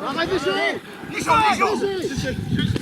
Давай, бежи! Бежи! Бежи!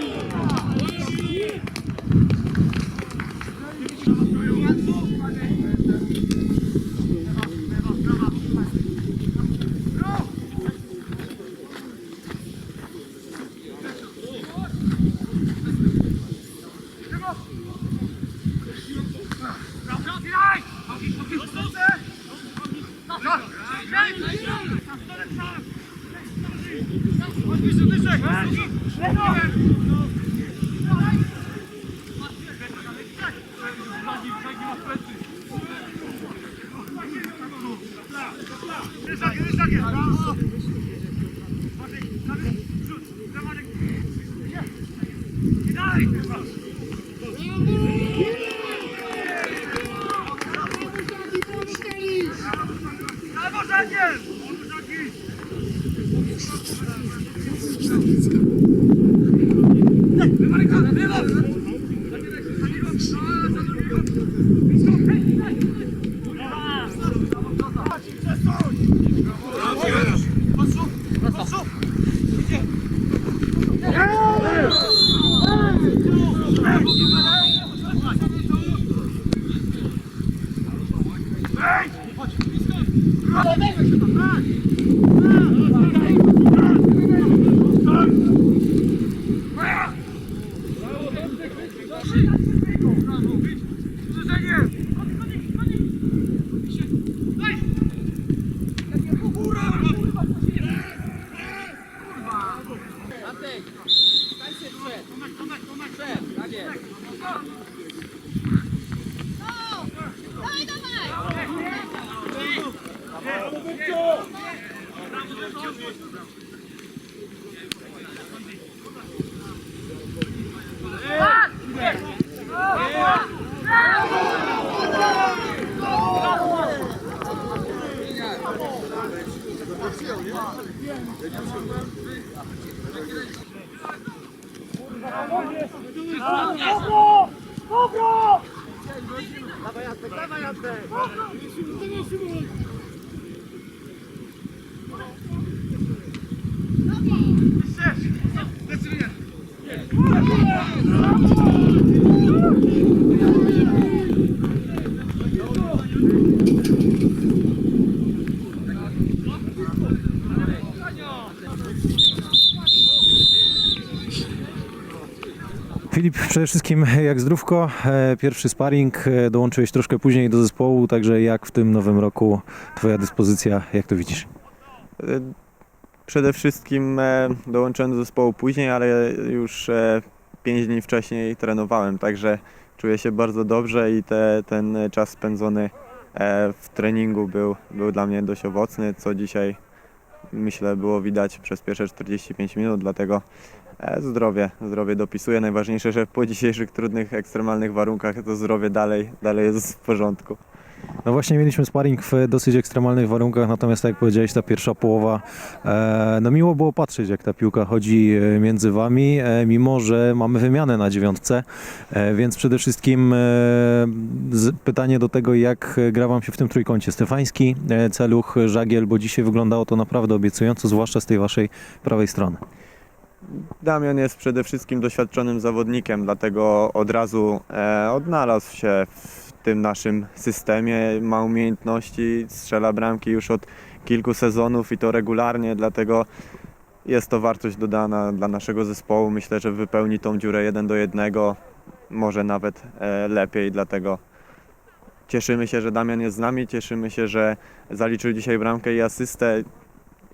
Ryszak, Ryszak, Ryszak! Oh, Dobra! Jacek, dawaj Jacek! Filip, przede wszystkim jak zdrówko, E, pierwszy sparring, e, dołączyłeś troszkę później do zespołu, także jak w tym nowym roku twoja dyspozycja, jak to widzisz? E, Przede wszystkim dołączyłem do zespołu później, ale już 5 dni wcześniej trenowałem, także czuję się bardzo dobrze i te, ten czas spędzony w treningu był, był dla mnie dość owocny, co dzisiaj myślę było widać przez pierwsze 45 minut, dlatego zdrowie, zdrowie dopisuje. Najważniejsze, że po dzisiejszych trudnych, ekstremalnych warunkach to zdrowie dalej, dalej jest w porządku. No właśnie mieliśmy sparring w dosyć ekstremalnych warunkach, natomiast tak jak powiedziałeś, ta pierwsza połowa, e, no miło było patrzeć jak ta piłka chodzi e, między wami, e, mimo że mamy wymianę na dziewiątce, e, więc przede wszystkim e, pytanie do tego, jak gra wam się w tym trójkącie. Stefański, e, Celuch, Żagiel, bo dzisiaj wyglądało to naprawdę obiecująco, zwłaszcza z tej waszej prawej strony. Damian jest przede wszystkim doświadczonym zawodnikiem, dlatego od razu e, odnalazł się w tym naszym systemie, ma umiejętności, strzela bramki już od kilku sezonów i to regularnie, dlatego jest to wartość dodana dla naszego zespołu. Myślę, że wypełni tą dziurę jeden do jednego, może nawet e, lepiej, dlatego cieszymy się, że Damian jest z nami, cieszymy się, że zaliczył dzisiaj bramkę i asystę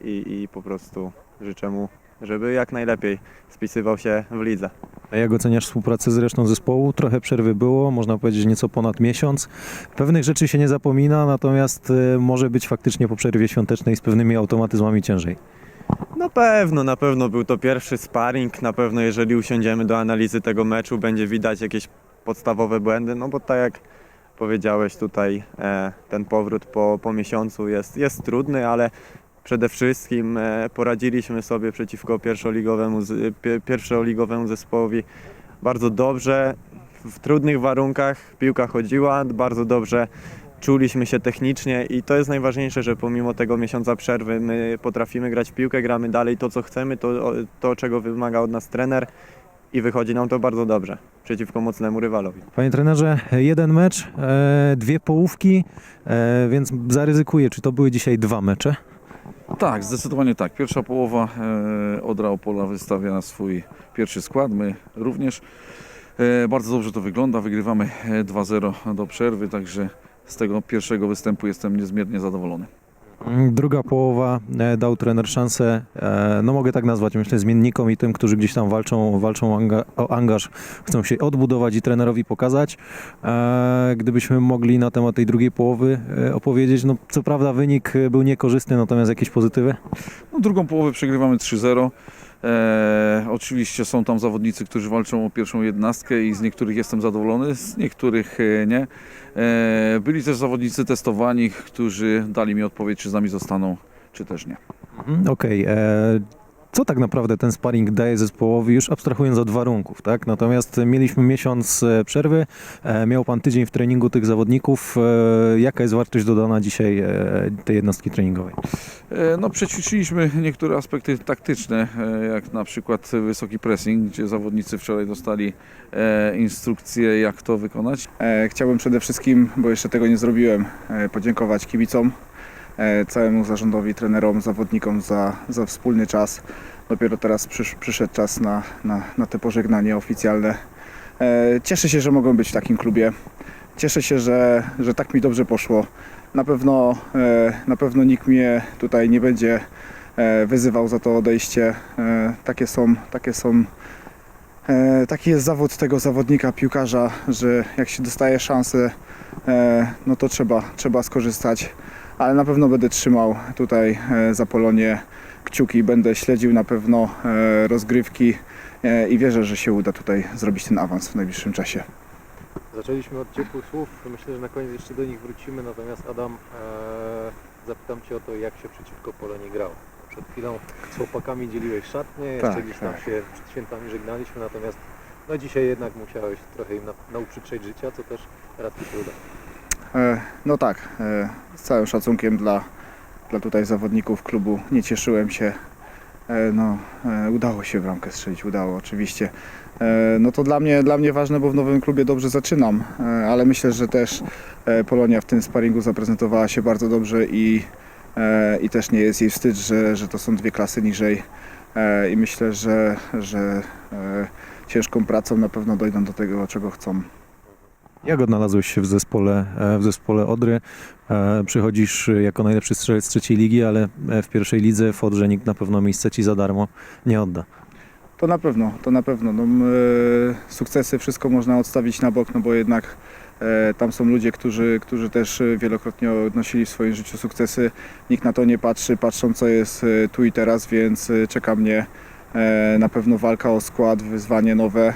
i, i po prostu życzę mu żeby jak najlepiej spisywał się w lidze. A jak oceniasz współpracę z resztą zespołu? Trochę przerwy było, można powiedzieć nieco ponad miesiąc. Pewnych rzeczy się nie zapomina, natomiast e, może być faktycznie po przerwie świątecznej z pewnymi automatyzmami ciężej. Na pewno, na pewno był to pierwszy sparring, na pewno jeżeli usiądziemy do analizy tego meczu będzie widać jakieś podstawowe błędy, no bo tak jak powiedziałeś tutaj e, ten powrót po, po miesiącu jest, jest trudny, ale przede wszystkim e, poradziliśmy sobie przeciwko pierwszoligowemu, pie, pierwszoligowemu zespołowi bardzo dobrze, w trudnych warunkach piłka chodziła, bardzo dobrze czuliśmy się technicznie i to jest najważniejsze, że pomimo tego miesiąca przerwy my potrafimy grać piłkę, gramy dalej to, co chcemy, to, to czego wymaga od nas trener i wychodzi nam to bardzo dobrze przeciwko mocnemu rywalowi. Panie trenerze, jeden mecz, e, dwie połówki, e, więc zaryzykuję, czy to były dzisiaj dwa mecze? Tak, zdecydowanie tak. Pierwsza połowa e, Odra Opola wystawia swój pierwszy skład, my również. E, bardzo dobrze to wygląda, wygrywamy e, 2-0 do przerwy, także z tego pierwszego występu jestem niezmiernie zadowolony. Druga połowa e, dał trener szansę, e, no mogę tak nazwać, myślę, zmiennikom i tym, którzy gdzieś tam walczą, walczą o anga- o angaż, chcą się odbudować i trenerowi pokazać. E, Gdybyśmy mogli na temat tej drugiej połowy opowiedzieć, no co prawda wynik był niekorzystny, natomiast jakieś pozytywy? No, drugą połowę przegrywamy 3-0. E, oczywiście są tam zawodnicy, którzy walczą o pierwszą jednostkę i z niektórych jestem zadowolony, z niektórych e, nie. E, byli też zawodnicy testowani, którzy dali mi odpowiedź, czy z nami zostaną, czy też nie. Mhm, Okej. e, Co tak naprawdę ten sparring daje zespołowi, już abstrahując od warunków, tak? Natomiast mieliśmy miesiąc e, przerwy, e, miał pan tydzień w treningu tych zawodników. E, Jaka jest wartość dodana dzisiaj tej jednostki treningowej? No, przećwiczyliśmy niektóre aspekty taktyczne, jak na przykład wysoki pressing, gdzie zawodnicy wczoraj dostali instrukcje, jak to wykonać. Chciałbym przede wszystkim, bo jeszcze tego nie zrobiłem, podziękować kibicom, całemu zarządowi, trenerom, zawodnikom za, za wspólny czas. Dopiero teraz przysz, przyszedł czas na, na, na te pożegnanie oficjalne. E, Cieszę się, że mogłem być w takim klubie. Cieszę się, że, że tak mi dobrze poszło. Na pewno, e, na pewno nikt mnie tutaj nie będzie e, wyzywał za to odejście. E, Takie są, takie są E, taki jest zawód tego zawodnika, piłkarza, że jak się dostaje szansę, e, no to trzeba, trzeba skorzystać. Ale na pewno będę trzymał tutaj e, za Polonię kciuki, będę śledził na pewno e, rozgrywki e, i wierzę, że się uda tutaj zrobić ten awans w najbliższym czasie. Zaczęliśmy od ciepłych słów, myślę, że na koniec jeszcze do nich wrócimy, natomiast Adam, e, zapytam Cię o to, jak się przeciwko Polonii grało. Przed chwilą z chłopakami dzieliłeś szatnie, jeszcze Tak, gdzieś tam tak. się przed świętami żegnaliśmy, natomiast no dzisiaj jednak musiałeś trochę im na, nauprzytrzeć życia, co też raz Ci się uda. E, No tak, e, z całym szacunkiem dla, dla tutaj zawodników klubu nie cieszyłem się. E, No, udało się bramkę strzelić, udało oczywiście. No to dla mnie, dla mnie ważne, bo w nowym klubie dobrze zaczynam, ale myślę, że też Polonia w tym sparingu zaprezentowała się bardzo dobrze i, i też nie jest jej wstyd, że, że to są dwie klasy niżej. I myślę, że, że ciężką pracą na pewno dojdą do tego, czego chcą. Jak odnalazłeś się w zespole, e, w zespole Odry? E, Przychodzisz jako najlepszy strzelec trzeciej ligi, ale e, w pierwszej lidze w Odrze nikt na pewno miejsce ci za darmo nie odda. To na pewno, to na pewno. No, m, e, sukcesy, wszystko można odstawić na bok, no bo jednak e, tam są ludzie, którzy, którzy też wielokrotnie odnosili w swoim życiu sukcesy. Nikt na to nie patrzy, patrzą co jest tu i teraz, więc czeka mnie e, na pewno walka o skład, wyzwanie nowe.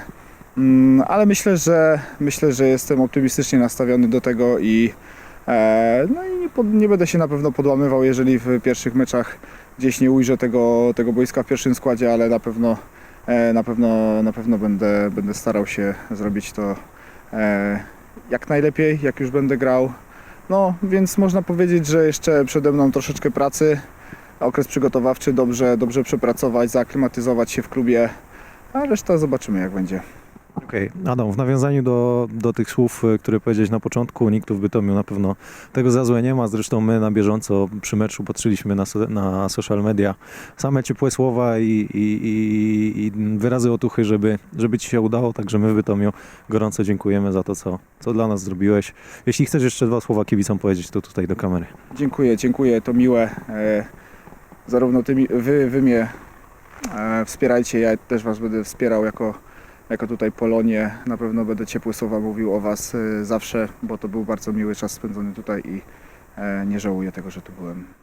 Mm, ale myślę, że myślę, że jestem optymistycznie nastawiony do tego i e, no i nie, pod, nie będę się na pewno podłamywał, jeżeli w pierwszych meczach gdzieś nie ujrzę tego, tego boiska w pierwszym składzie, ale na pewno E, Na pewno, na pewno będę, będę starał się zrobić to e, jak najlepiej, jak już będę grał. No, więc można powiedzieć, że jeszcze przede mną troszeczkę pracy, okres przygotowawczy, dobrze, dobrze przepracować, zaaklimatyzować się w klubie, a reszta zobaczymy jak będzie. Okej, Adam, w nawiązaniu do, do tych słów, e, które powiedziałeś na początku, nikt tu w Bytomiu na pewno tego za złe nie ma. Zresztą my na bieżąco przy meczu patrzyliśmy na, na social media. Same ciepłe słowa i, i, i, i wyrazy otuchy, żeby, żeby Ci się udało. Także my w Bytomiu gorąco dziękujemy za to, co, co dla nas zrobiłeś. Jeśli chcesz jeszcze dwa słowa kibicom powiedzieć, to tutaj do kamery. Dziękuję, dziękuję, to miłe. E, zarówno ty, wy, wy mnie E, Wspierajcie, ja też Was będę wspierał jako, jako tutaj Polonię. Na pewno będę ciepłe słowa mówił o Was e, zawsze, bo to był bardzo miły czas spędzony tutaj i e, nie żałuję tego, że tu byłem.